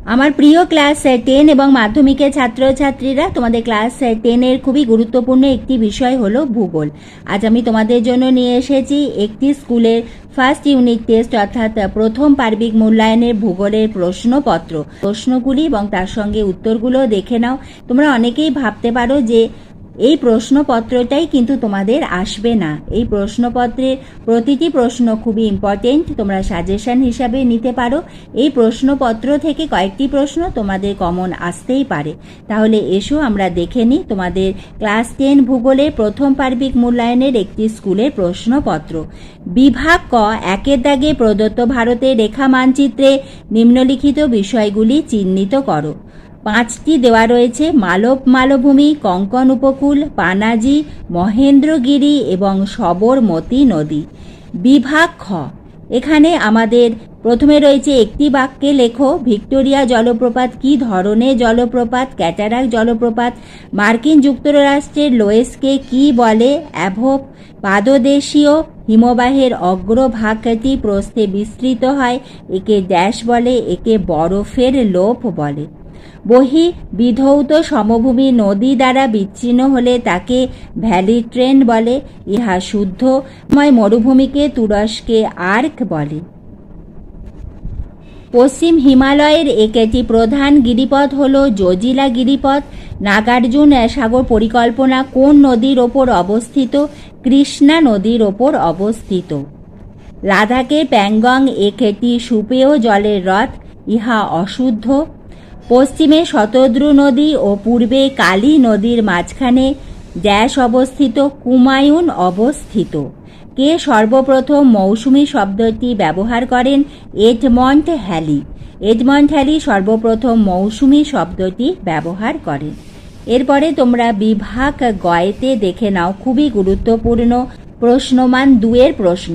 আমার প্রিয় class ten এবং মাধ্যমিকের ছাত্রছাত্রীরা তোমাদের ক্লাস টেনের খুবই গুরুত্বপূর্ণ একটি বিষয় হলো ভূগোল। আজ আমি তোমাদের জন্য নিয়ে এসেছি একটি স্কুলের ফার্স্ট ইউনিট টেস্ট অর্থাৎ প্রথম পার্বিক মূল্যায়নের ভূগোলের প্রশ্নপত্র। প্রশ্নগুলি এবং তার সঙ্গে উত্তরগুলো দেখে নাও। তোমরা অনেকেই ভাবতে পারো যে এই প্রশ্নপত্রটাই কিন্তু তোমাদের আসবে না। এই প্রশ্নপত্রের প্রতিটি প্রশ্ন খুবই ইম্পর্টেন্ট তোমরা সাজেশন হিসাবে নিতে পারো। এই প্রশ্নপত্র থেকে কয়েকটি প্রশ্ন তোমাদের কমন আসতেই পারে। তাহলে এসো আমরা দেখে নিই তোমাদের ক্লাস টেন ভূগোলের প্রথম পার্বিক মূল্যায়নের একটি স্কুলের প্রশ্নপত্র। বিভাগ ক, একের দাগে প্রদত্ত ভারতের রেখা মানচিত্রে নিম্নলিখিত বিষয়গুলি চিহ্নিত করো। পাঁচটি দেওয়া রয়েছে, মালব মালভূমি, কঙ্কন উপকূল, পানাজি, মহেন্দ্রগিরি এবং সবরমতী নদী। বিভাগ খ। এখানে আমাদের প্রথমে রয়েছে একটি বাক্যে লেখো, ভিক্টোরিয়া জলপ্রপাত কি ধরনের জলপ্রপাত ক্যাটারাক জলপ্রপাত, মার্কিন যুক্তরাষ্ট্রের লোয়েসকে কি বলে, অ্যাভোপ, পাদদেশীয়, হিমবাহের অগ্রভাগটি প্রস্থে বিস্তৃত হয়, একে ড্যাশ বলে, একে বরফের লোভ বলে। বহি বিধৌত সমভূমি নদী দ্বারা বিচ্ছিন্ন হলে তাকে ভ্যালি ট্রেন্ড বলে। ইহা শুদ্ধময় মরুভূমিকে তুরস্কে আর্ক বলে। পশ্চিম হিমালয়ের একটি প্রধান গিরিপথ হল জজিলা গিরিপথ। নাগার্জুন সাগর পরিকল্পনা কোন নদীর ওপর অবস্থিত? কৃষ্ণা নদীর ওপর অবস্থিত। লাদাখের প্যাংগং একটি সুপেয় জলের হ্রদ ইহা অশুদ্ধ। পশ্চিমে শতদ্রু নদী ও পূর্বে কালী নদীর মাঝখানে ড্যাশ অবস্থিত, কুমায়ুন অবস্থিত। কে সর্বপ্রথম মৌসুমী শব্দটি ব্যবহার করেন? এডমন্ট হ্যালি। এডমন্ট হ্যালি সর্বপ্রথম মৌসুমী শব্দটি ব্যবহার করেন। এরপরে তোমরা বিভাগ গয়েতে দেখে নাও, খুবই গুরুত্বপূর্ণ প্রশ্নমান দুয়ের প্রশ্ন।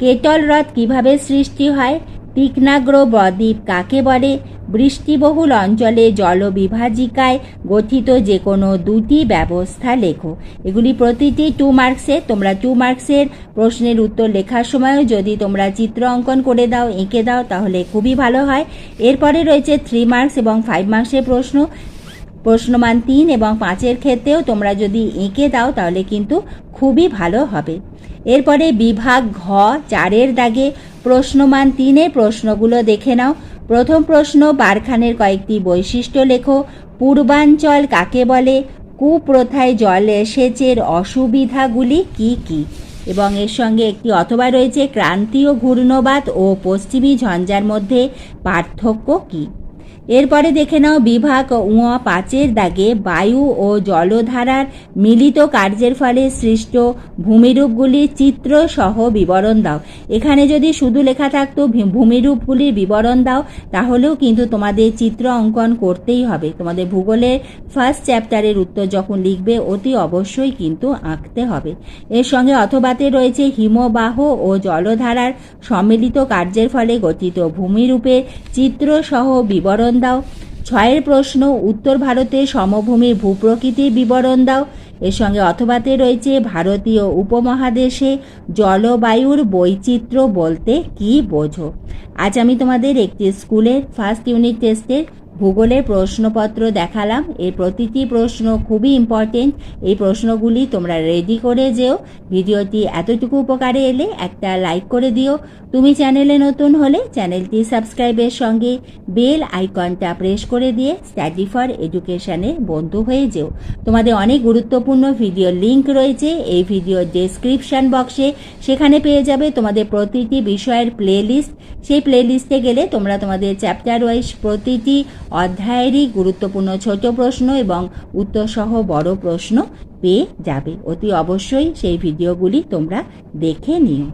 কেটল হ্রদ কীভাবে সৃষ্টি হয়? তীক্ষ্ণাগ্র বদ্বীপ কাকে বলে? বৃষ্টিবহুল অঞ্চলে জলবিভাজিকায় গঠিত যে কোনো দুটি ব্যবস্থা লেখো। এগুলি প্রতিটি টু মার্কসের তোমরা টু মার্কসের প্রশ্নের উত্তর লেখার সময়ও যদি তোমরা চিত্র অঙ্কন করে দাও, এঁকে দাও, তাহলে খুবই ভালো হয়। এরপরে রয়েছে থ্রি মার্কস এবং ফাইভ মার্কসের প্রশ্ন। প্রশ্নমান তিন এবং পাঁচের ক্ষেত্রেও তোমরা যদি এঁকে দাও, তাহলে কিন্তু খুবই ভালো হবে। এরপরে বিভাগ ঘ চারের দাগে প্রশ্নমান তিনের প্রশ্নগুলো দেখে নাও। প্রথম প্রশ্ন, বারখানের কয়েকটি বৈশিষ্ট্য লেখো। পূর্বাঞ্চল কাকে বলে? কুপ্রথায় জল সেচের অসুবিধাগুলি কি কি? এবং এর সঙ্গে একটি অথবা রয়েছে, ক্রান্তীয় ঘূর্ণবাদ ও পশ্চিমী ঝঞ্ঝার মধ্যে পার্থক্য কী? এরপরে দেখে নাও, বিভাগ উয়া পাঁচের দাগে বায়ু ও জলধারার মিলিত কার্যের ফলে সৃষ্ট ভূমিরূপগুলির চিত্র সহ বিবরণ দাও। এখানে যদি শুধু লেখা থাকতো ভূমিরূপগুলির বিবরণ দাও, তাহলেও কিন্তু তোমাদের চিত্র অঙ্কন করতেই হবে। তোমাদের ভূগোলের ফার্স্ট চ্যাপ্টারের উত্তর যখন লিখবে, অতি অবশ্যই কিন্তু আঁকতে হবে। এর সঙ্গে অথবাতে রয়েছে হিমবাহ ও জলধারার সম্মিলিত কার্যের ফলে গঠিত ভূমিরূপের চিত্র সহ বিবরণ দাও। ছয়ের প্রশ্ন, উত্তর ভারতে সমভূমির ভূপ্রকৃতির বিবরণ দাও। এর সঙ্গে অথবাতে রয়েছে ভারতীয় উপমহাদেশে জলবায়ুর বৈচিত্র্য বলতে কি বোঝো? আজ আমি তোমাদের একটি স্কুলের ফার্স্ট ইউনিট টেস্টের ভূগোলের প্রশ্নপত্র দেখালাম। এর প্রতিটি প্রশ্ন খুবই ইম্পর্টেন্ট এই প্রশ্নগুলি তোমরা রেডি করে যেও। ভিডিওটি এতটুকু উপকারে এলে একটা লাইক করে দিও। তুমি চ্যানেলে নতুন হলে চ্যানেলটি সাবস্ক্রাইবের সঙ্গে বেল আইকনটা প্রেস করে দিয়ে স্টাডি ফর এডুকেশানে বন্ধু হয়ে যেও। তোমাদের অনেক গুরুত্বপূর্ণ ভিডিও লিংক রয়েছে। এই ভিডিও ডেসক্রিপশন বক্সে সেখানে পেয়ে যাবে তোমাদের প্রতিটি বিষয়ের প্লেলিস্ট সেই প্লেলিস্টে গেলে তোমরা তোমাদের চ্যাপ্টার ওয়াইজ প্রতিটি অধ্যায়েরই গুরুত্বপূর্ণ ছোট প্রশ্ন এবং উত্তরসহ বড় প্রশ্ন পেয়ে যাবে। অতি অবশ্যই সেই ভিডিওগুলি তোমরা দেখে নিও।